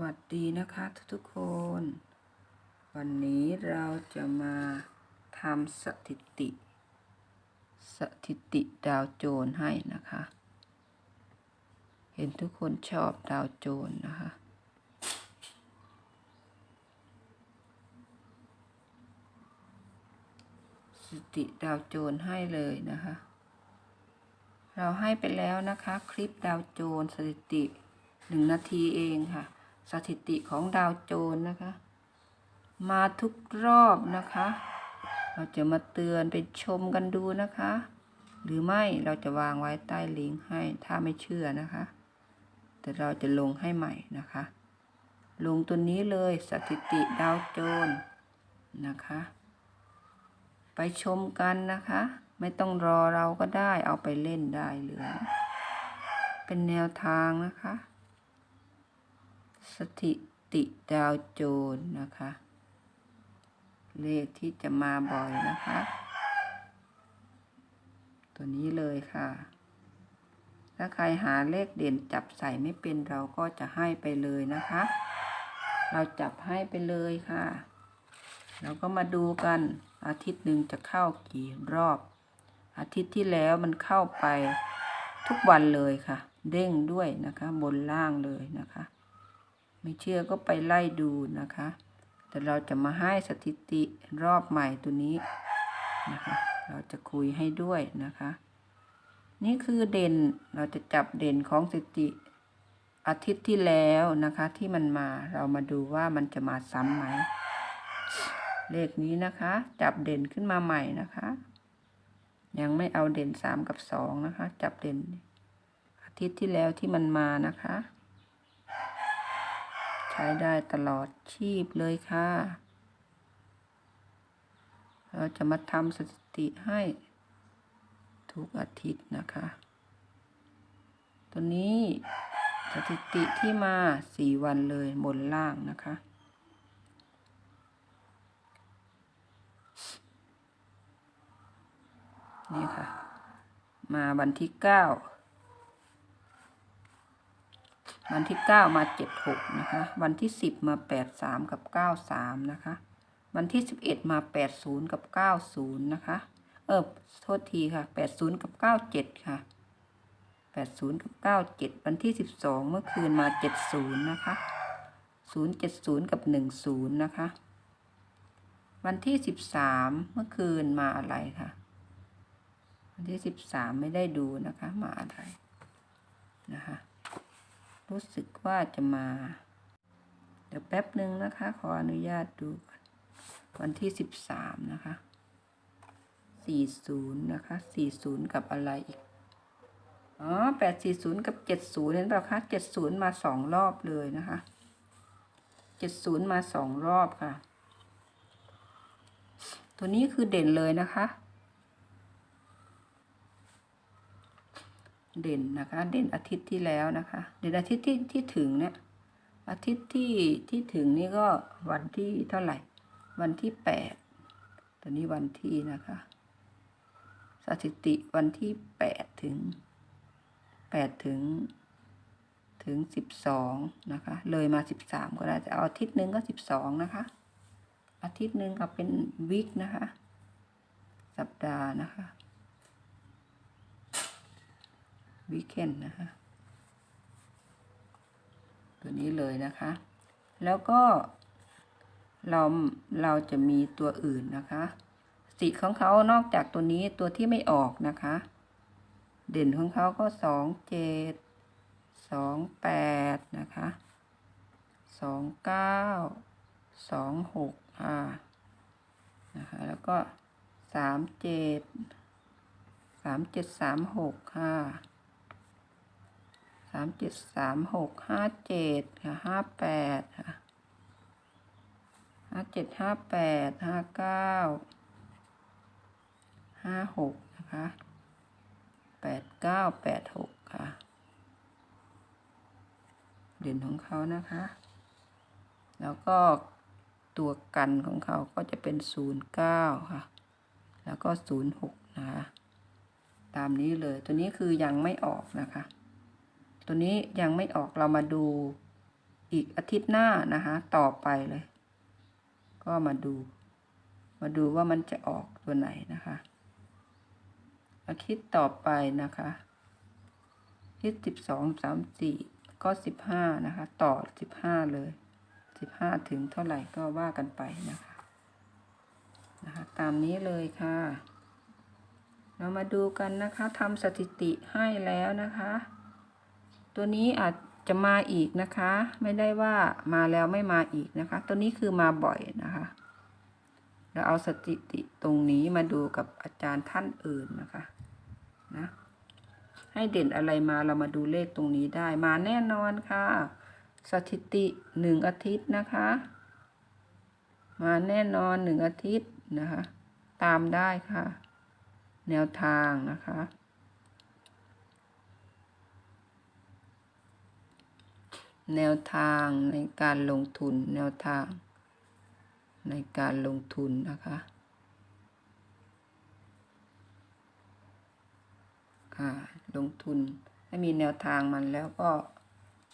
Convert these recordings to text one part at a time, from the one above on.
วัสดีนะคะทุกๆคน วันนี้เราจะมาทำสถิติ สถิติดาวโจรให้นะคะ เห็นทุกคนชอบดาวโจรนะคะ สถิติดาวโจรให้เลยนะคะ เราให้ไปแล้วนะคะ คลิปดาวโจรสถิติหนึ่งนาทีเองค่ะ สถิติของดาวโจรนะคะ มาทุกรอบนะคะ เราจะมาเตือนไปชมกันดูนะคะ หรือไม่เราจะวางไว้ใต้ลิงก์ให้ถ้าไม่เชื่อนะคะ แต่เราจะลงให้ใหม่นะคะ ลงตัวนี้เลยสถิติดาวโจรนะคะ ไปชมกันนะคะ ไม่ต้องรอเราก็ได้เอาไปเล่นได้เลย เป็นแนวทางนะคะ สถิติดาวโจรนะคะ เลขที่จะมาบ่อยนะคะ ตัวนี้เลยค่ะ ถ้าใครหาเลขเด่นจับใส่ไม่เป็นเราก็จะให้ไปเลยนะคะ เราจับให้ไปเลยค่ะเราก็มาดูกันอาทิตย์หนึ่งจะเข้ากี่รอบ อาทิตย์ที่แล้วมันเข้าไปทุกวันเลยค่ะ เด้งด้วยนะคะ บนล่างเลยนะคะ ไม่เชื่อก็ไปไล่ดูนะคะ แต่เราจะมาให้สถิติรอบใหม่ตัวนี้นะคะ เราจะคุยให้ด้วยนะคะ นี่คือเด่น เราจะจับเด่นของสถิติอาทิตย์ที่แล้วนะคะ ที่มันมาเรามาดูว่ามันจะมาซ้ำไหม เลขนี้นะคะ จับเด่นขึ้นมาใหม่นะคะ ยังไม่เอาเด่นสามกับสองนะคะ จับเด่นอาทิตย์ที่แล้วที่มันมานะคะ ใช้ได้ตลอดชีพเลยค่ะ เราจะมาทำสถิติให้ทุกอาทิตย์นะคะ ตัวนี้สถิติที่มาสี่วันเลยบนล่างนะคะ นี่ค่ะ มาวันที่เก้า วันที่เก้ามาเจ็ดหกนะคะ วันที่สิบมาแปดสามกับเก้าสามนะคะ วันที่สิบเอ็ดมาแปดศูนย์กับเก้าศูนย์นะคะ เออโทษทีค่ะแปดศูนย์กับเก้าเจ็ดค่ะแปดศูนย์กับเก้าเจ็ดวันที่สิบสองเมื่อคืนมาเจ็ดศูนย์นะคะศูนย์เจ็ดศูนย์กับหนึ่งศูนย์นะคะ วันที่สิบสามเมื่อคืนมาอะไรค่ะวันที่สิบสามไม่ได้ดูนะคะ มาอะไรนะคะ รู้สึกว่าจะมา เดี๋ยวแป๊บหนึ่งนะคะ ขออนุญาตดู วันที่สิบสามนะคะสี่ศูนย์นะคะสี่ศูนย์กับอะไรอีก อ๋อแปดสี่ศูนย์กับเจ็ดศูนย์เห็นเปล่าคะเจ็ดศูนย์มาสองรอบเลยนะคะเจ็ดศูนย์มาสองรอบค่ะ ตัวนี้คือเด่นเลยนะคะ เด่นนะคะ เด่นอาทิตย์ที่แล้วนะคะ เด่นอาทิตย์ที่ที่ถึงเนี่ยอาทิตย์ที่ที่ถึงนี่ก็วันที่เท่าไหร่ วันที่แปดตอนนี้วันที่นะคะ สถิติวันที่แปดถึงแปดถึงถึงสิบสองนะคะ เลยมาสิบสามก็ได้จะเอาอาทิตย์หนึ่งก็สิบสองนะคะ อาทิตย์หนึ่งก็เป็นวิกนะคะ สัปดาห์นะคะ วีเอนนะคะ ตัวนี้เลยนะคะ แล้วก็เราเราจะมีตัวอื่นนะคะ สีของเขานอกจากตัวนี้ตัวที่ไม่ออกนะคะ เด่นของเขาก็สองเจ็ดสองแปดนะคะสองเก้าสองหกค่ะนะคะแล้วก็สามเจ็ดสามเจ็ดสามหกค่ะ สามเจ็ดสามหกห้าเจ็ดค่ะห้าแปดค่ะห้าเจ็ดห้าแปดห้าเก้าห้าหกนะคะแปดเก้าแปดหกค่ะเด่นของเขานะคะ แล้วก็ตัวกันของเขาก็จะเป็นศูนย์เก้าค่ะ แล้วก็ศูนย์หกนะคะ ตามนี้เลย ตัวนี้คือยังไม่ออกนะคะ ตัวนี้ยังไม่ออกเรามาดูอีกอาทิตย์หน้านะคะ ต่อไปเลย ก็มาดู มาดูว่ามันจะออกตัวไหนนะคะ อาทิตย์ต่อไปนะคะทิตสิบสองสามสี่ก็สิบห้านะคะ ต่อสิบห้าเลยสิบห้าถึงเท่าไหร่ก็ว่ากันไปนะคะ นะคะ ตามนี้เลยค่ะ เรามาดูกันนะคะทำสถิติให้แล้วนะคะ ตัวนี้อาจจะมาอีกนะคะ ไม่ได้ว่ามาแล้วไม่มาอีกนะคะ ตัวนี้คือมาบ่อยนะคะ เราเอาสถิติตรงนี้มาดูกับอาจารย์ท่านอื่นนะคะนะให้เด่นอะไรมาเรามาดูเลขตรงนี้ได้มาแน่นอนค่ะ สถิติหนึ่งอาทิตย์นะคะ มาแน่นอนหนึ่งอาทิตย์นะคะ ตามได้ค่ะ แนวทางนะคะ แนวทางในการลงทุนแนวทางในการลงทุนนะคะค่ะลงทุนถ้ามีแนวทางมันแล้วก็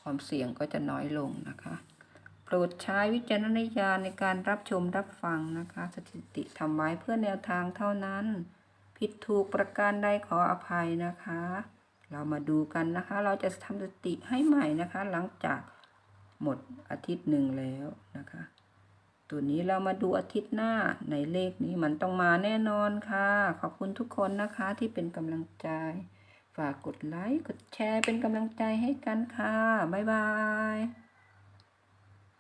ความเสี่ยงก็จะน้อยลงนะคะ โปรดใช้วิจารณญาณในการรับชมรับฟังนะคะ สถิติทำไว้เพื่อแนวทางเท่านั้น ผิดถูกประการใดขออภัยนะคะ เรามาดูกันนะคะ เราจะทำสติให้ใหม่นะคะ หลังจากหมดอาทิตย์หนึ่งแล้วนะคะ ตัวนี้เรามาดูอาทิตย์หน้าในเลขนี้มันต้องมาแน่นอนค่ะ ขอบคุณทุกคนนะคะที่เป็นกำลังใจ ฝากกดไลค์ กดแชร์เป็นกำลังใจให้กันค่ะ บ๊ายบาย